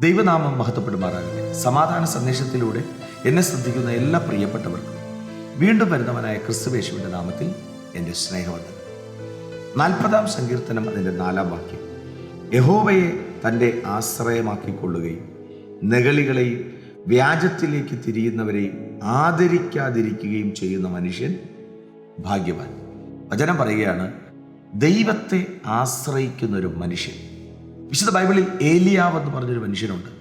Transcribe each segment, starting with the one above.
ദൈവനാമം മഹത്വപ്പെടുമാറാകട്ടെ. സമാധാന സന്ദേശത്തിലൂടെ എന്നെ ശ്രദ്ധിക്കുന്ന എല്ലാ പ്രിയപ്പെട്ടവർക്കും വീണ്ടും വരുന്നവനായ ക്രിസ്തുവേശുവിന്റെ നാമത്തിൽ എന്റെ സ്നേഹവന്ദനം. നാൽപ്പതാം സങ്കീർത്തനം അതിന്റെ നാലാം വാക്യം. യഹോവയെ തന്റെ ആശ്രയമാക്കിക്കൊള്ളുകയും നെകളികളെയും വ്യാജത്തിലേക്ക് തിരിയുന്നവരെയും ആദരിക്കാതിരിക്കുകയും ചെയ്യുന്ന മനുഷ്യൻ ഭാഗ്യവാൻ. വചനം പറയുകയാണ് ദൈവത്തെ ആശ്രയിക്കുന്നൊരു മനുഷ്യൻ വിശുദ്ധ ബൈബിളിൽ ഏലിയാവ് എന്ന് പറഞ്ഞൊരു മനുഷ്യനുണ്ട്.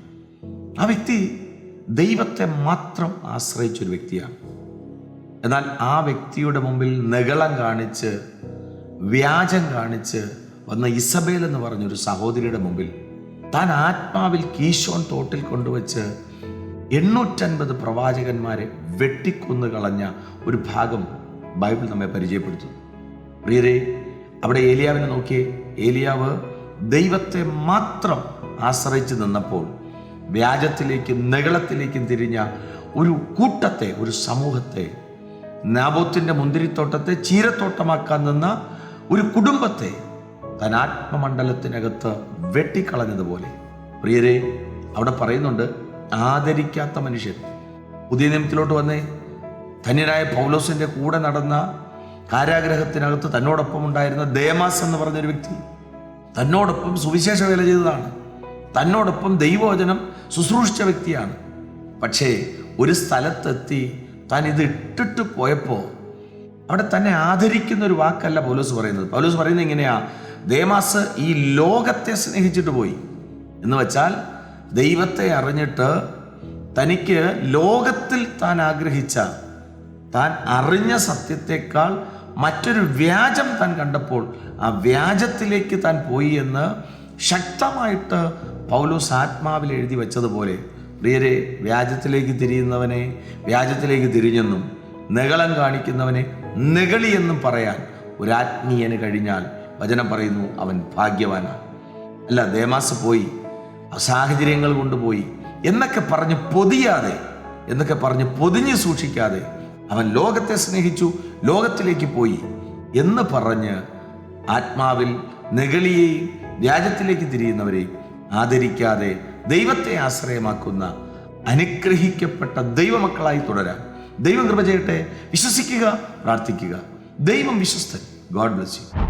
ആ വ്യക്തി ദൈവത്തെ മാത്രം ആശ്രയിച്ചൊരു വ്യക്തിയാണ്. എന്നാൽ ആ വ്യക്തിയുടെ മുമ്പിൽ നികളം കാണിച്ച് വ്യാജം കാണിച്ച് വന്ന ഇസബേൽ എന്ന് പറഞ്ഞൊരു സഹോദരിയുടെ മുമ്പിൽ താൻ ആത്മാവിൽ കീശോൻ തോട്ടിൽ കൊണ്ടുവച്ച് എണ്ണൂറ്റൻപത് പ്രവാചകന്മാരെ വെട്ടിക്കൊന്നു കളഞ്ഞ ഒരു ഭാഗം ബൈബിൾ നമ്മെ പരിചയപ്പെടുത്തുന്നു. പ്രിയരെ അവിടെ ഏലിയാവിനെ നോക്കിയേ. ഏലിയാവ് ദൈവത്തെ മാത്രം ആശ്രയിച്ച് നിന്നപ്പോൾ വ്യാജത്തിലേക്കും നെകളത്തിലേക്കും തിരിഞ്ഞ ഒരു കൂട്ടത്തെ ഒരു സമൂഹത്തെ നാബോത്തിന്റെ മുന്തിരിത്തോട്ടത്തെ ചീരത്തോട്ടമാക്കാൻ നിന്ന ഒരു കുടുംബത്തെ തൻ ആത്മമണ്ഡലത്തിനകത്ത് വെട്ടിക്കളഞ്ഞതുപോലെ. പ്രിയരെ അവിടെ പറയുന്നുണ്ട് ആദരിക്കാത്ത മനുഷ്യൻ. പുതിയ നിയമത്തിലോട്ട് വന്നേ ധന്യനായ പൗലോസിന്റെ കൂടെ നടന്ന കാരാഗ്രഹത്തിനകത്ത് തന്നോടൊപ്പം ഉണ്ടായിരുന്ന ദേമാസ് എന്ന് പറഞ്ഞൊരു വ്യക്തി. തന്നോടൊപ്പം സുവിശേഷ വേല ചെയ്തതാണ്. തന്നോടൊപ്പം ദൈവവചനം ശുശ്രൂഷിച്ച വ്യക്തിയാണ്. പക്ഷേ ഒരു സ്ഥലത്തെത്തി താൻ ഇത് ഇട്ടിട്ട് പോയപ്പോൾ അവിടെ തന്നെ ആദരിക്കുന്ന ഒരു വാക്കല്ല പൗലോസ് പറയുന്നത്. പൗലോസ് പറയുന്നത് ഇങ്ങനെയാ ദേമാസ് ഈ ലോകത്തെ സ്നേഹിച്ചിട്ട് പോയി. എന്ന് വെച്ചാൽ ദൈവത്തെ അറിഞ്ഞിട്ട് തനിക്ക് ലോകത്തിൽ താൻ ആഗ്രഹിച്ച താൻ അറിഞ്ഞ സത്യത്തെക്കാൾ മറ്റൊരു വ്യാജം താൻ കണ്ടപ്പോൾ ആ വ്യാജത്തിലേക്ക് താൻ പോയി എന്ന് ശക്തമായിട്ട് പൗലോസ് ആത്മാവിൽ എഴുതി വെച്ചതുപോലെ പ്രിയരെ വ്യാജത്തിലേക്ക് തിരിയുന്നവനെ വ്യാജത്തിലേക്ക് തിരിഞ്ഞെന്നും നികളം കാണിക്കുന്നവനെ നികളിയെന്നും പറയാൻ ഒരു കഴിഞ്ഞാൽ വചനം പറയുന്നു അവൻ ഭാഗ്യവാനാണ്. അല്ല ദേമാസ് പോയി സാഹചര്യങ്ങൾ കൊണ്ടുപോയി എന്നൊക്കെ പറഞ്ഞ് പൊതിയാതെ എന്നൊക്കെ പറഞ്ഞ് പൊതിഞ്ഞ് സൂക്ഷിക്കാതെ അവൻ ലോകത്തെ സ്നേഹിച്ചു ലോകത്തിലേക്ക് പോയി എന്ന് പറഞ്ഞ് ആത്മാവിൽ നെഗളിയെയും വ്യാജത്തിലേക്ക് തിരിയുന്നവരെയും ആദരിക്കാതെ ദൈവത്തെ ആശ്രയമാക്കുന്ന അനുഗ്രഹിക്കപ്പെട്ട ദൈവമക്കളായി തുടരാൻ. ദൈവം കൃപ ചെയ്യട്ടെ. വിശ്വസിക്കുക പ്രാർത്ഥിക്കുക. ദൈവം വിശ്വസ്തൻ. God bless you.